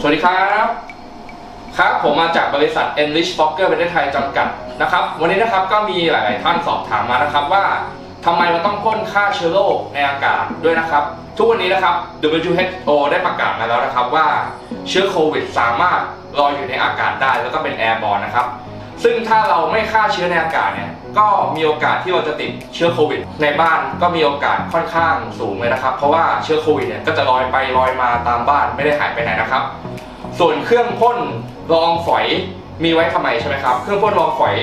สวัสดีครับ ครับ ผมมาจากบริษัท Enrich Fokker ประเทศไทยจำกัดนะครับ วันนี้นะครับก็มีหลาย ๆ ท่านสอบถามมานะครับว่าทำไมมันต้องพ่นฆ่าเชื้อโรคในอากาศด้วยนะครับ ทุกวันนี้นะครับ WHO ได้ประกาศมาแล้วนะครับว่าเชื้อโควิด สามารถลอยอยู่ในอากาศได้แล้วก็เป็นแอร์บอลนะครับ ซึ่งถ้าเราไม่ฆ่าเชื้อในอากาศเนี่ยก็มีโอกาสที่เราจะติดเชื้อโควิด ในบ้านก็มีโอกาสค่อนข้างสูงเลยนะครับ เพราะว่าเชื้อโควิดเนี่ยก็จะลอยไปลอยมาตามบ้านไม่ได้หายไปไหนนะครับ ส่วนเครื่องพ่นรองฝอยมีไว้ทำไมใช่ไหมครับ เครื่องพ่นรองฝอย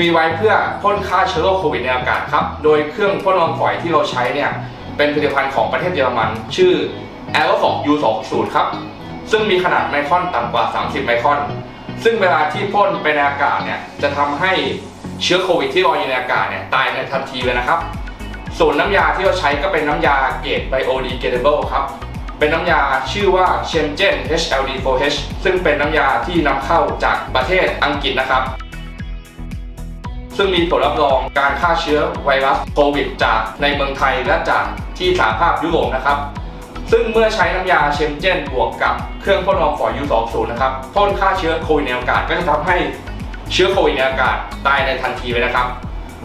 มีไว้เพื่อพ่นฆ่าเชื้อโรคโควิดในอากาศครับ โดยเครื่องพ่นรองฝอยที่เราใช้เนี่ยเป็นผลิตภัณฑ์ของประเทศเยอรมัน ชื่อ a e r o f o g U20 ครับ ซึ่งมีขนาดไมครอนต่ำกว่า 30 ไมครอน ซึ่งเวลาที่พ่นไปในอากาศเนี่ยจะทำให้เชื้อโควิดที่ลอยอยู่ในอากาศเนี่ยตายในทันทีเลยนะครับ ส่วนน้ำยาที่เราใช้ก็เป็นน้ำยาเกรด biodegradable ครับเป็นน้ำยาชื่อว่า Shenzhen HLD4H ซึ่งเป็นน้ำยาที่นำเข้าจากประเทศอังกฤษนะครับ ซึ่งมีผลรับรองการฆ่าเชื้อไวรัสโควิดจากในเมืองไทยและจากที่สหภาพยุโรปนะครับ ซึ่งเมื่อใช้น้ำยาเชมเจนบวกกับเครื่องพ่นรองฝอย U20 นะครับพ่นฆ่าเชื้อโควิดในอากาศก็จะทำให้เชื้อโควิดในอากาศตายในทันทีเลยนะครับ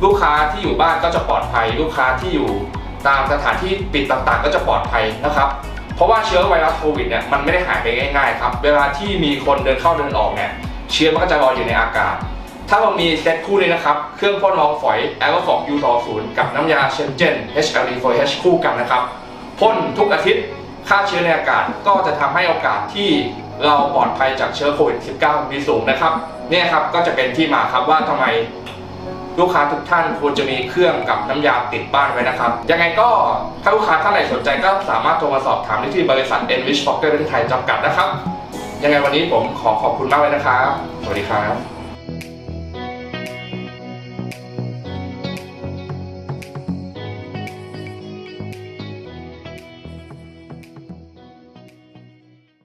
ลูกค้าที่อยู่บ้านก็จะปลอดภัย ลูกค้าที่อยู่ตามสถานที่ปิดต่างๆ ก็จะปลอดภัยนะครับ เพราะว่าเชื้อไวรัสโควิดเนี่ยมันไม่ได้หายไปง่ายๆครับเวลาที่มีคนเดินเข้าเดินออกเนี่ยเชื้อมันก็จะลอยอยู่ในอากาศ ถ้าเรามีเซตคู่นี้นะครับ เครื่องพ่นรองฝอย a e r o f o g U20 กับน้ำยาเชนเจน HLD4H คู่กันนะครับ พ่นทุกอาทิตย์ฆ่าเชื้อในอากาศก็จะทำให้โอกาสที่เราปลอดภัยจากเชื้อโควิด -19 มีสูงนะครับเนี่ยครับก็จะเป็นที่มาครับว่าทำไมลูกค้าทุกท่านควรจะมีเครื่องกับน้ำยาติดบ้านไว้นะครับ ยังไงก็ถ้าลูกค้าท่านไหนสนใจก็สามารถโทรมาสอบถามได้ที่บริษัท Enrich Fokker ประเทศไทยจำกัดนะครับ ยังไงวันนี้ผมขอขอบคุณมากเลยนะครับ สวัสดีครับ